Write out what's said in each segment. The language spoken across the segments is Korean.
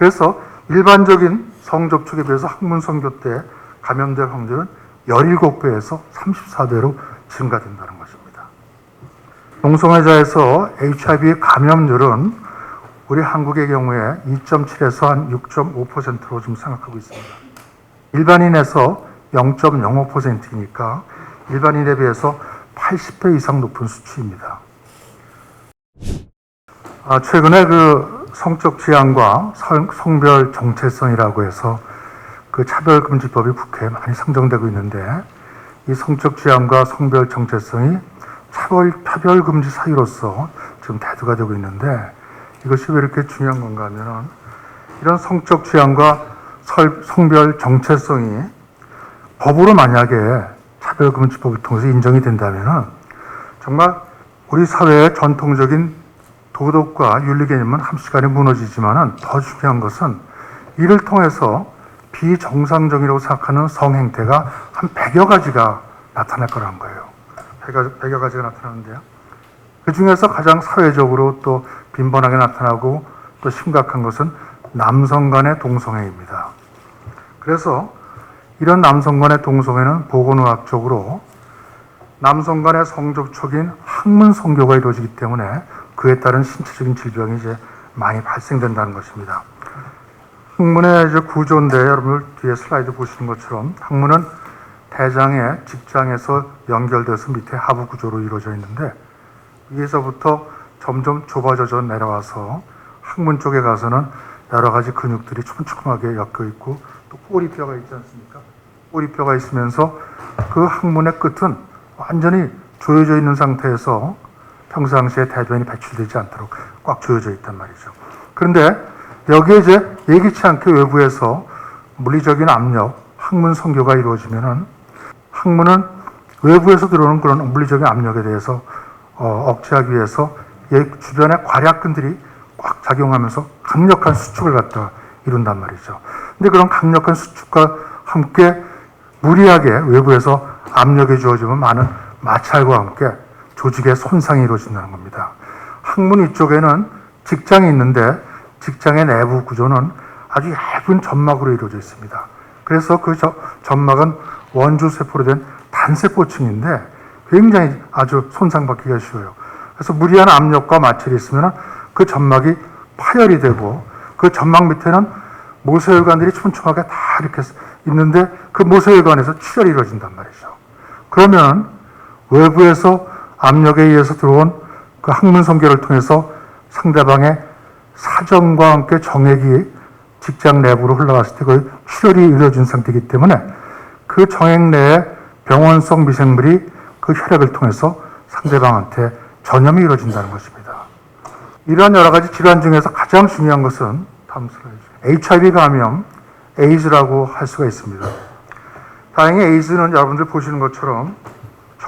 그래서 일반적인 성접촉에 비해서 학문 성교 때 감염될 확률은 17배에서 34배로 증가된다는 것입니다. 동성애자에서 HIV 감염률은 우리 한국의 경우에 2.7에서 한 6.5%로 지금 생각하고 있습니다. 일반인에서 0.05%이니까 일반인에 비해서 80배 이상 높은 수치입니다. 아, 최근에 그 성적 지향과 성, 성별 정체성이라고 해서 그 차별금지법이 국회에 많이 상정되고 있는데 이 성적 지향과 성별 정체성이 차별, 차별금지 사유로서 지금 대두가 되고 있는데 이것이 왜 이렇게 중요한 건가 하면은 이런 성적 지향과 설- 성별 정체성이 법으로 만약에 차별금지법을 통해서 인정이 된다면은 정말 우리 사회의 전통적인 도덕과 윤리 개념은 한시간에 무너지지만은 더 중요한 것은 이를 통해서 비정상적이라고 생각하는 성행태가 한 100여 가지가 나타날 거라는 거예요. 100여, 100여 가지가 나타나는데요. 그 중에서 가장 사회적으로 또 빈번하게 나타나고 또 심각한 것은 남성 간의 동성애입니다. 그래서 이런 남성 간의 동성애는 보건의학적으로 남성 간의 성접촉인 학문 성교가 이루어지기 때문에 그에 따른 신체적인 질병이 이제 많이 발생된다는 것입니다. 학문의 이제 구조인데 여러분 뒤에 슬라이드 보시는 것처럼 학문은 대장의 직장에서 연결돼서 밑에 하부 구조로 이루어져 있는데 위에서부터 점점 좁아져 내려와서 학문 쪽에 가서는 여러 가지 근육들이 촘촘하게 엮여 있고 또 꼬리뼈가 있지 않습니까? 꼬리뼈가 있으면서 그 학문의 끝은 완전히 조여져 있는 상태에서 평상시에 대변이 배출되지 않도록 꽉 조여져 있단 말이죠. 그런데 여기에 이제 예기치 않게 외부에서 물리적인 압력, 학문 성교가 이루어지면은 학문은 외부에서 들어오는 그런 물리적인 압력에 대해서 어, 억제하기 위해서 얘 주변의 괄약근들이 꽉 작용하면서 강력한 수축을 갖다 이룬단 말이죠. 근데 그런 강력한 수축과 함께 무리하게 외부에서 압력이 주어지면 많은 마찰과 함께 조직의 손상이 이루어진다는 겁니다. 학문 이쪽에는 직장이 있는데 직장의 내부 구조는 아주 얇은 점막으로 이루어져 있습니다. 그래서 그 저- 점막은 원주세포로 된 단세포층인데 굉장히 아주 손상받기가 쉬워요. 그래서 무리한 압력과 마찰이 있으면 그 점막이 파열이 되고 그 점막 밑에는 모세혈관들이 촘촘하게 다 이렇게 있는데 그 모세혈관에서 출혈이 이루어진단 말이죠. 그러면 외부에서 압력에 의해서 들어온 그 학문 성교를 통해서 상대방의 사정과 함께 정액이 직장 내부로 흘러갔을 때 그 출혈이 이루어진 상태이기 때문에 그 정액 내에 병원성 미생물이 그 혈액을 통해서 상대방한테 전염이 이루어진다는 것입니다. 이러한 여러 가지 질환 중에서 가장 중요한 것은 다음 슬라이드. HIV 감염, 에이즈라고 할 수가 있습니다. 다행히 에이즈는 여러분들 보시는 것처럼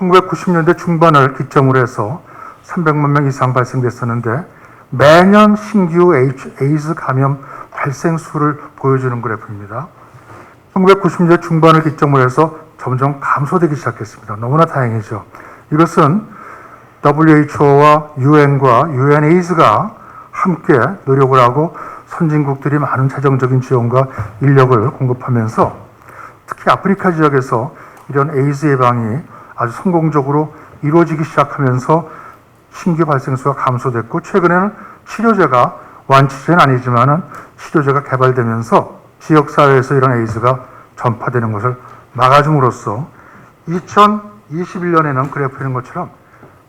1990년대 중반을 기점으로 해서 300만 명 이상 발생됐었는데 매년 신규 에이즈 감염 발생 수를 보여주는 그래프입니다. 1990년대 중반을 기점으로 해서 점점 감소되기 시작했습니다. 너무나 다행이죠. 이것은 WHO와 UN과 UNAIDS가 함께 노력을 하고 선진국들이 많은 재정적인 지원과 인력을 공급하면서 특히 아프리카 지역에서 이런 에이즈 예방이 아주 성공적으로 이루어지기 시작하면서 신규 발생 수가 감소됐고 최근에는 치료제가 완치제는 아니지만은 치료제가 개발되면서 지역 사회에서 이런 에이즈가 전파되는 것을 막아줌으로써 2021년에는 그래프에 있는 것처럼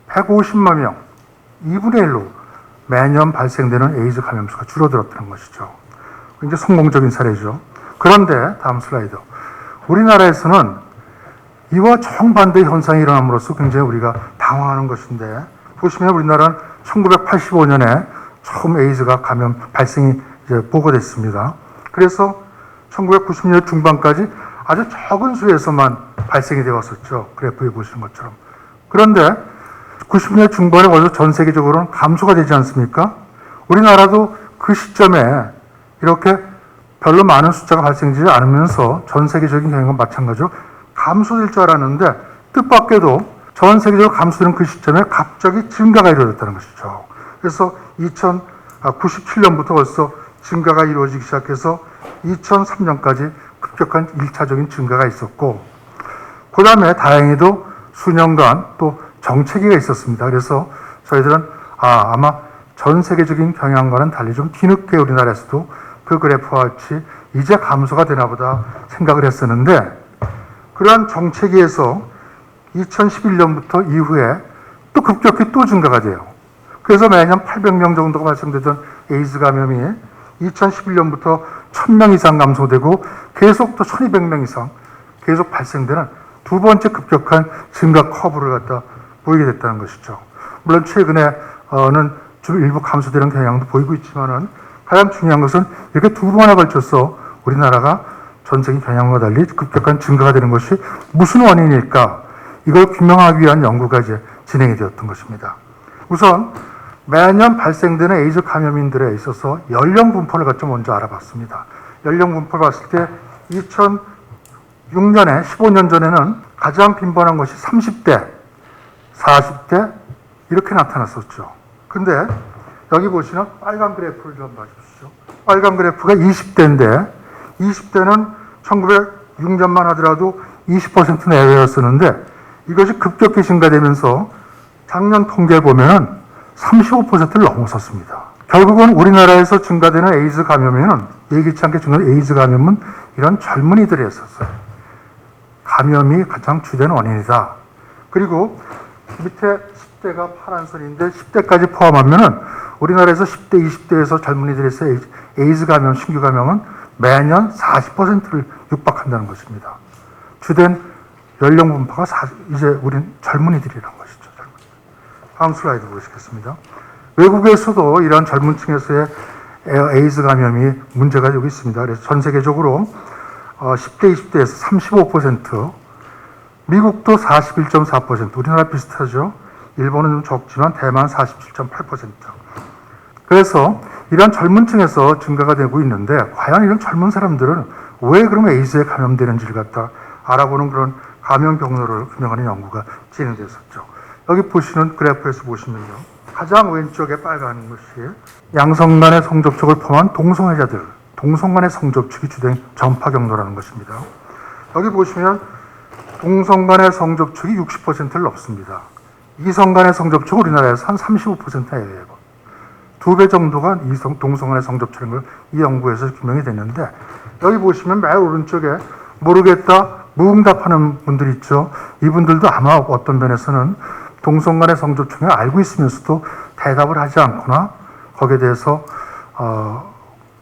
150만 명, 2분의 1로 매년 발생되는 에이즈 감염수가 줄어들었다는 것이죠. 굉장히 성공적인 사례죠. 그런데 다음 슬라이드. 우리나라에서는 이와 정반대 현상이 일어남으로써 굉장히 우리가 당황하는 것인데 보시면 우리나라는 1985년에 처음 에이즈가 감염 발생이 이제 보고됐습니다. 그래서 1990년 중반까지 아주 적은 수에서만 발생이 되어 왔었죠. 그래프에 보시는 것처럼. 그런데 90년 중반에 원래 전 세계적으로는 감소가 되지 않습니까? 우리나라도 그 시점에 이렇게 별로 많은 숫자가 발생되지 않으면서 전 세계적인 경우가 마찬가지로 감소될 줄 알았는데 뜻밖에도 전 세계적으로 감소되는 그 시점에 갑자기 증가가 이루어졌다는 것이죠. 그래서 2097년부터 벌써 증가가 이루어지기 시작해서 2003년까지 급격한 1차적인 증가가 있었고 그 다음에 다행히도 수년간 또 정체기가 있었습니다. 그래서 저희들은 아, 아마 전 세계적인 경향과는 달리 좀 뒤늦게 우리나라에서도 그 그래프와 같이 이제 감소가 되나 보다 생각을 했었는데 그러한 정체기에서 2011년부터 이후에 또 급격히 또 증가가 돼요. 그래서 매년 800명 정도가 발생되던 에이즈 감염이 2011년부터 1000명 이상 감소되고 계속 또 1200명 이상 계속 발생되는 두 번째 급격한 증가 커브를 갖다 보이게 됐다는 것이죠. 물론 최근에는 좀 일부 감소되는 경향도 보이고 있지만은 가장 중요한 것은 이렇게 두 번에 걸쳐서 우리나라가 전 세계 경향과 달리 급격한 증가가 되는 것이 무슨 원인일까? 이걸 규명하기 위한 연구가 이제 진행이 되었던 것입니다. 우선 매년 발생되는 에이즈 감염인들에 있어서 연령 분포를 갖좀 먼저 알아봤습니다. 연령 분포를 봤을 때 2006년에 15년 전에는 가장 빈번한 것이 30대, 40대 이렇게 나타났었죠. 근데 여기 보시면 빨간 그래프를 좀 봐주시죠. 빨간 그래프가 20대인데 20대는 1906년만 하더라도 20% 내외였었는데 이것이 급격히 증가되면서 작년 통계를 보면은 35%를 넘어섰습니다. 결국은 우리나라에서 증가되는 에이즈 감염에는 예기치 않게 증가되는 에이즈 감염은 이런 젊은이들이 했었어요. 감염이 가장 주된 원인이다. 그리고 밑에 10대가 파란 선인데 10대까지 포함하면은 우리나라에서 10대, 20대에서 젊은이들에서 에이즈 감염, 신규 감염은 매년 40%를 육박한다는 것입니다. 주된 연령 분포가 사- 이제 우린 젊은이들이란 것이죠. 젊은이. 다음 슬라이드 보시겠습니다. 외국에서도 이런 젊은 층에서의 에- 에이즈 감염이 문제가 되고 있습니다. 그래서 전 세계적으로 어, 10대, 20대에서 35%, 미국도 41.4%, 우리나라 비슷하죠. 일본은 좀 적지만 대만 47.8%. 그래서 이런 젊은 층에서 증가가 되고 있는데 과연 이런 젊은 사람들은 왜 그러면 에이즈에 감염되는지를 갖다 알아보는 그런 감염 경로를 규명하는 연구가 진행됐었죠. 여기 보시는 그래프에서 보시면요. 가장 왼쪽에 빨간 것이 양성 간의 성접촉을 포함한 동성애자들, 동성 간의 성접촉이 주된 전파 경로라는 것입니다. 여기 보시면 동성 간의 성접촉이 60%를 넘습니다. 이성 간의 성접촉 우리나라에서 한 35%예요. 두 배 정도가 이 성, 동성 간의 성접촉인 걸이 연구에서 규명이 됐는데 여기 보시면 맨 오른쪽에 모르겠다 무응답하는 분들 있죠. 이분들도 아마 어떤 면에서는 동성 간의 성접촉을 알고 있으면서도 대답을 하지 않거나 거기에 대해서 어,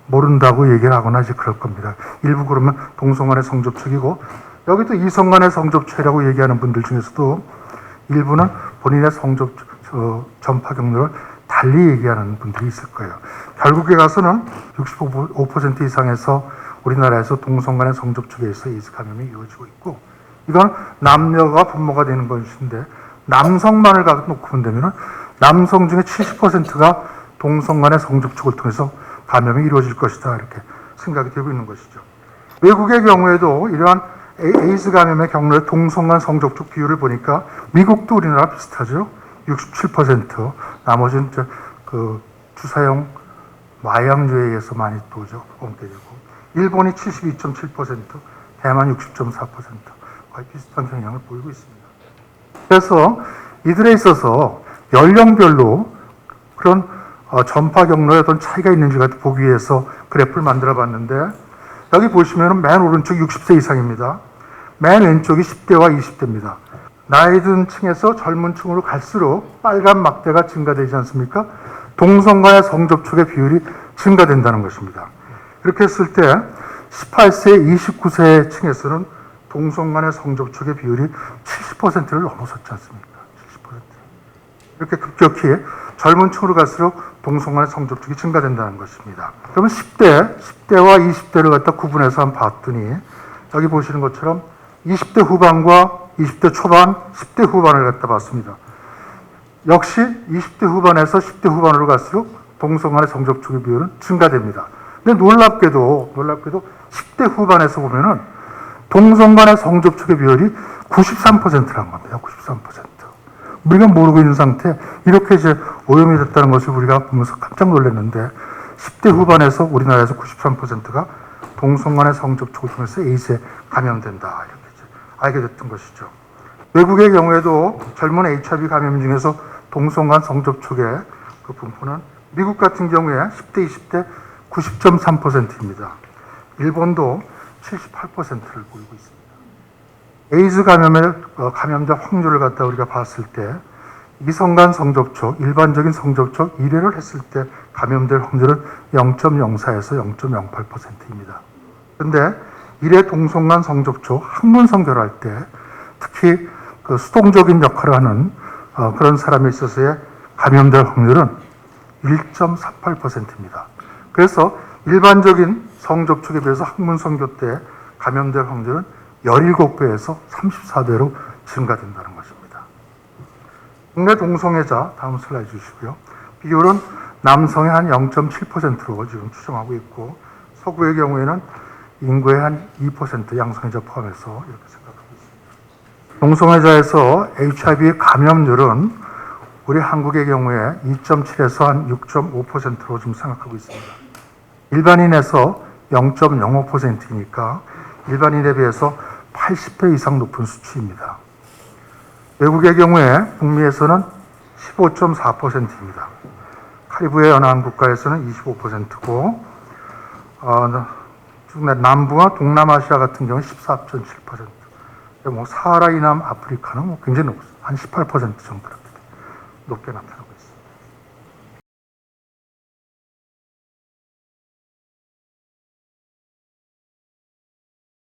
모른다고 얘기를 하거나 이제 그럴 겁니다. 일부 그러면 동성 간의 성접촉이고 여기도 이성 간의 성접촉이라고 얘기하는 분들 중에서도 일부는 본인의 성접 어, 전파 경로를 달리 얘기하는 분들이 있을 거예요. 결국에 가서는 65% 이상에서 우리나라에서 동성 간의 성접촉에 의해서 에이즈 감염이 이루어지고 있고 이건 남녀가 분모가 되는 것인데 남성만을 갖고 놓고 본다면 남성 중에 70%가 동성 간의 성접촉을 통해서 감염이 이루어질 것이다 이렇게 생각이 되고 있는 것이죠. 외국의 경우에도 이러한 에이- 에이즈 감염의 경로의 동성 간 성접촉 비율을 보니까 미국도 우리나라 비슷하죠. 67% 나머지는 그 주사용 마약류에 의해서 많이 또죠 옮게 되고 일본이 72.7% 대만 60.4% 거의 비슷한 경향을 보이고 있습니다. 그래서 이들에 있어서 연령별로 그런 어, 전파 경로에 어떤 차이가 있는지가 보기 위해서 그래프를 만들어 봤는데 여기 보시면 맨 오른쪽 60세 이상입니다. 맨 왼쪽이 10대와 20대입니다. 나이 든 층에서 젊은 층으로 갈수록 빨간 막대가 증가되지 않습니까? 동성 간의 성접촉의 비율이 증가된다는 것입니다. 이렇게 했을 때 18세, 29세 층에서는 동성 간의 성접촉의 비율이 70%를 넘어섰지 않습니까? 70%. 이렇게 급격히 젊은 층으로 갈수록 동성 간의 성접촉이 증가된다는 것입니다. 그러면 10대, 10대와 20대를 갖다 구분해서 한번 봤더니 여기 보시는 것처럼 20대 후반과 20대 초반, 10대 후반을 갖다 봤습니다. 역시 20대 후반에서 10대 후반으로 갈수록 동성 간의 성접촉의 비율은 증가됩니다. 근데 놀랍게도, 놀랍게도 10대 후반에서 보면은 동성 간의 성접촉의 비율이 93%란 겁니다. 93%. 우리가 모르고 있는 상태, 이렇게 이제 오염이 됐다는 것을 우리가 보면서 깜짝 놀랐는데, 10대 후반에서 우리나라에서 93%가 동성간의 성접촉을 통해서 에이즈에 감염된다 알게 됐던 것이죠. 외국의 경우에도 젊은 HIV 감염 중에서 동성간 성접촉의 그 분포는 미국 같은 경우에 10대, 20대 90.3%입니다. 일본도 78%를 보이고 있습니다. 에이즈 감염의 어, 감염자 확률을 갖다 우리가 봤을 때 미성간 성접촉, 일반적인 성접촉 1회를 했을 때 감염될 확률은 0.04에서 0.08%입니다. 그런데 1회 동성간 성접촉, 학문 성결할 때 특히 그 수동적인 역할을 하는 어, 그런 사람에 있어서의 감염될 확률은 1.38%입니다. 그래서 일반적인 성접촉에 비해서 학문 성교 때 감염될 확률은 17배에서 34배로 증가된다는 것입니다. 국내 동성애자 다음 슬라이드 주시고요. 비율은 남성의 한 0.7%로 지금 추정하고 있고 서구의 경우에는 인구의 한 2% 양성애자 포함해서 이렇게 생각하고 있습니다. 동성애자에서 HIV 감염률은 우리 한국의 경우에 2.7에서 한 6.5%로 지금 생각하고 있습니다. 일반인에서 0.05%이니까 일반인에 비해서 80배 이상 높은 수치입니다. 외국의 경우에 북미에서는 15.4%입니다. 카리브해 연안 국가에서는 25%고 어, 중내 남부와 동남아시아 같은 경우는 14.7%. 뭐 사하라 이남 아프리카는 뭐 굉장히 높습니다. 한18% 정도 높게 나타나고